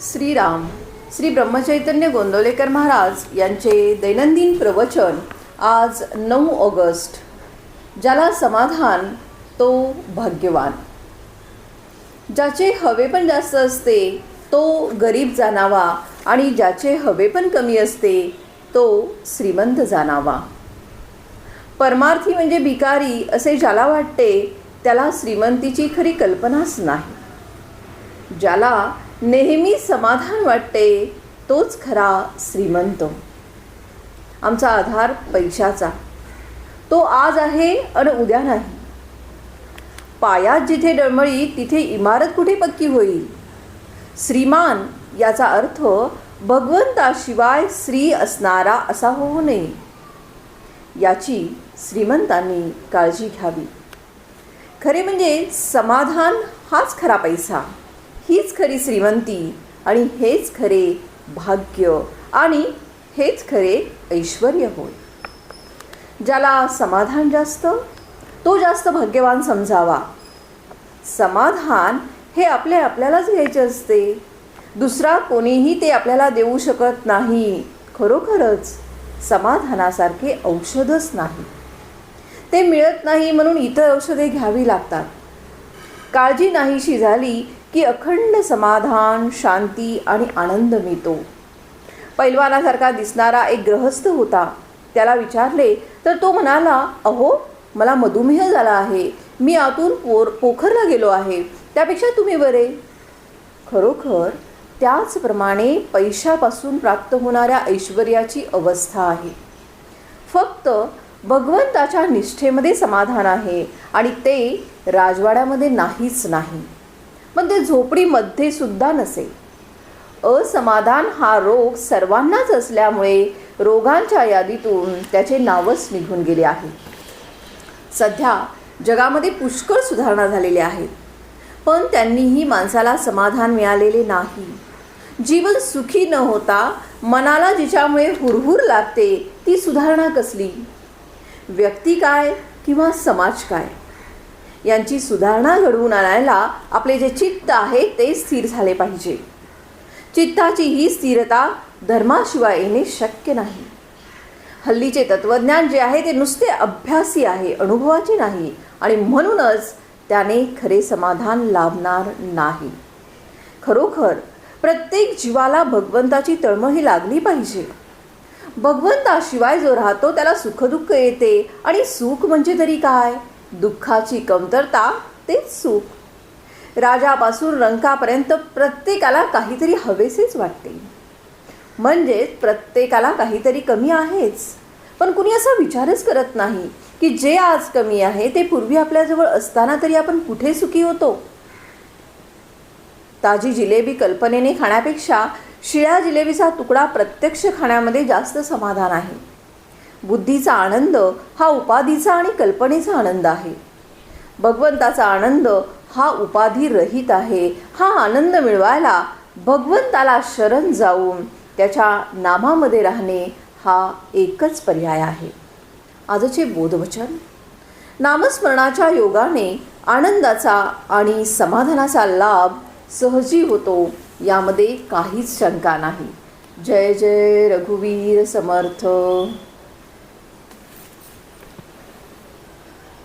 श्रीराम श्री ब्रह्मचैतन्य गोंदवलेकर महाराज यांचे दैनंदिन प्रवचन आज नऊ ऑगस्ट. ज्याला समाधान तो भाग्यवान. ज्याचे हवे पण जास्त असते तो गरीब जाणावा आणि ज्याचे हवे पण कमी असते तो श्रीमंत जाणावा. परमार्थी म्हणजे भिकारी असे ज्याला वाटते त्याला श्रीमंतीची खरी कल्पनाच नाही. ज्याला नेहमी समाधान वाटते तोच खरा श्रीमंत. आमचा आधार पैशाचा. तो आज आहे आणि उद्या नाही. पायात जिथे डळमळी तिथे इमारत कुठे पक्की होईल? श्रीमान याचा अर्थ भगवंताशिवाय श्री असणारा असा होऊ नये. याची श्रीमंतांनी काळजी घ्यावी. खरे म्हणजे समाधान हाच खरा पैसा. हीच खरी श्रीमंती आणि हेच खरे भाग्य आणि हेच खरे ऐश्वर होय. ज्याला समाधान जास्त तो जास्त भाग्यवान समजावा. समाधान हे आपले आपल्यालाच घ्यायचे असते. दुसरा कोणीही ते आपल्याला देऊ शकत नाही. खरोखरच समाधानासारखे औषधच नाही. ते मिळत नाही म्हणून इतर औषधे घ्यावी लागतात. काळजी नाहीशी झाली की अखंड समाधान शांती आणि आनंद मिळतो. पैलवानासारखा दिसणारा एक ग्रहस्थ होता. त्याला विचारले तर तो म्हणाला अहो मला मधुमेह झाला आहे. मी आतून पोर पोखरला गेलो आहे. त्यापेक्षा तुम्ही बरे. खरोखर त्याचप्रमाणे पैशापासून प्राप्त होणाऱ्या ऐश्वर्याची अवस्था आहे. फक्त भगवंताच्या निष्ठेमध्ये समाधान आहे आणि ते राजवाड्यामध्ये नाहीच नाही. मग ते झोपडीमध्ये सुद्धा नसेल असमाधान हा रोग सर्वांनाच असल्यामुळे रोगांच्या यादीतून त्याचे नावच निघून गेले आहे. सध्या जगामध्ये पुष्कळ सुधारणा झालेल्या आहेत. पण त्यांनीही माणसाला समाधान मिळालेले नाही. जीवन सुखी न होता मनाला जिच्यामुळे हुरहुर लागते ती सुधारणा कसली? व्यक्ती काय किंवा समाज काय? यांची सुधारणा घडवून आणायला आपले जे चित्त आहे ते स्थिर झाले पाहिजे. चित्ताची ही स्थिरता धर्माशिवाय येणे शक्य नाही. हल्लीचे तत्वज्ञान जे आहे ते नुसते अभ्यासी आहे अनुभवाचे नाही आणि म्हणूनच त्याने खरे समाधान लाभणार नाही. खरोखर प्रत्येक जीवाला भगवंताची तळमळ ही लागली पाहिजे. भगवंताशिवाय जो राहतो त्याला सुखदुःख येते आणि सुख म्हणजे तरी काय? दुःखाची कमतरता तेच सुख. राजापासून रंकापर्यंत प्रत्येकाला काहीतरी हवेसेच वाटते. म्हणजेच प्रत्येकाला काहीतरी कमी आहेच. पण कुणी असा विचारच करत नाही की जे आज कमी आहे ते पूर्वी आपल्याजवळ असताना तरी आपण कुठे सुखी होतो? ताजी जिलेबी कल्पनेने खाण्यापेक्षा शिळ्या जिलेबीचा तुकडा प्रत्यक्ष खाण्यामध्ये जास्त समाधान आहे. बुद्धीचा आनंद हा उपाधीचा आणि कल्पनेचा आनंद आहे. भगवंताचा आनंद हा उपाधी रहित आहे. हा आनंद मिळवायला भगवंताला शरण जाऊन त्याच्या नामामध्ये राहणे हा एकच पर्याय आहे. आजचे बोधवचन. नामस्मरणाच्या योगाने आनंदाचा आणि समाधानाचा लाभ सहजी होतो यामध्ये काहीच शंका नाही. जय जय रघुवीर समर्थ.